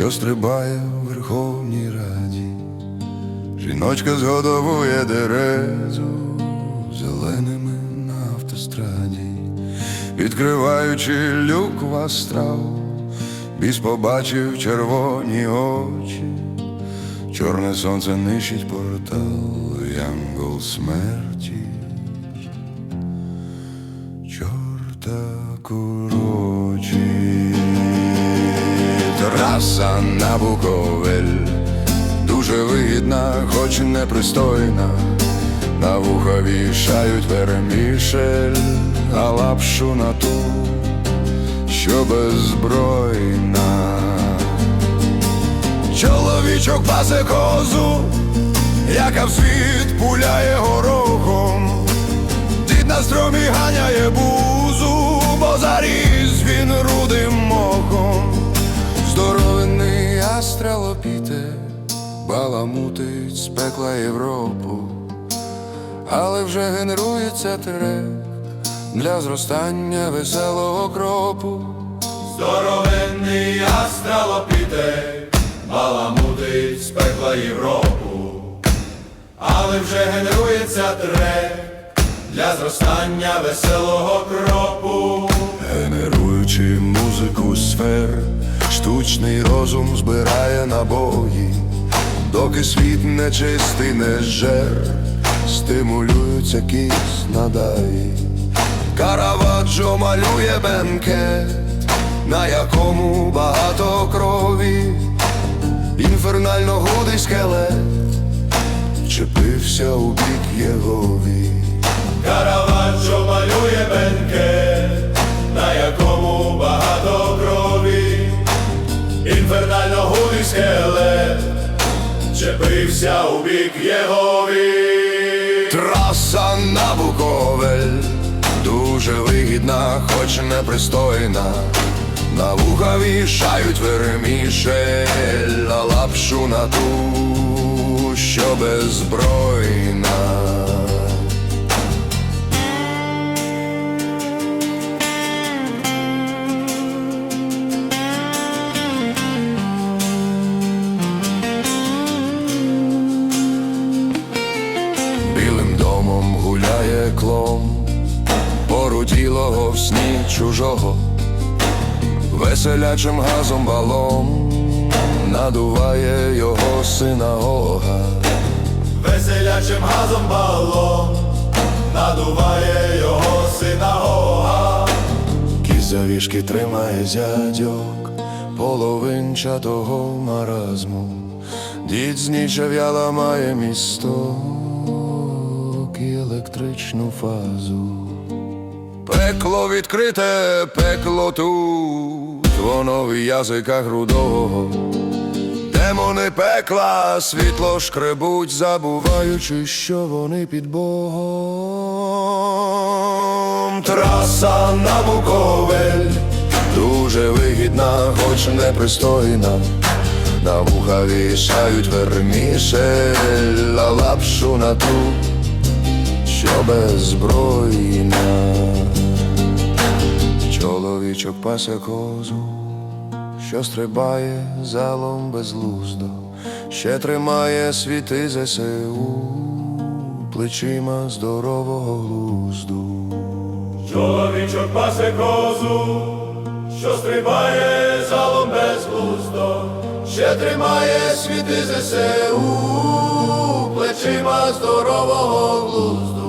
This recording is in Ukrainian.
що стрибає в Верховній Раді. Жіночка згодовує дерезу зеленими на автостраді, відкриваючи люк в астрал, біс побачив червоні очі, чорне сонце нищить портал, янгол смерті, чорта корочі, траса на Буковель, дуже вигідна, хоч непристойна. На вуха вішають вермішель, а лапшу на ту, що беззбройна. Чоловічок пасе козу, яка в світ пуляє горохом. Дід на стромі ганяє бузу, Астралопіте баламутить з пекла Європу, але вже генерується трек для зростання веселого кропу. Здоровенний астралопітей баламутить з пекла Європу, але вже генерується трек для зростання веселого кропу. Генеруючи музику сфер, штучний розум збирає набої, доки світ нечистий не жер, стимулюються кіс надаї. Караваджо малює бенкет, на якому багато крові, інфернально гудий скелет, вчепився у бік Єгові. Скелет, чепився у бік Єгові. Траса на Буковель дуже вигідна, хоч непристойна. На вуха вішають вермішель, а лапшу на ту, що беззбройна. В сні чужого, веселячим газом балом надуває його синагога. Веселячим газом балон надуває його синагога. Кіз за вішки тримає зядьок половинчатого маразму. Дід з нічев'я ламає місток і електричну фазу. Пекло відкрите, пекло тут, воно в язиках рудого. Демони пекла, світло шкребуть, забуваючи, що вони під Богом. Траса на Буковель дуже вигідна, хоч непристойна. На вуха вішають вермішель, а лапшу на ту, що беззбройна. Чоловічок пасе козу, що стрибає залом безглуздо, ще тримає світи ЗСУ плечима здорового глузду. Чоловічок пасе козу, що стрибає залом безглуздо, ще тримає світи ЗСУ плечима здорового глузду.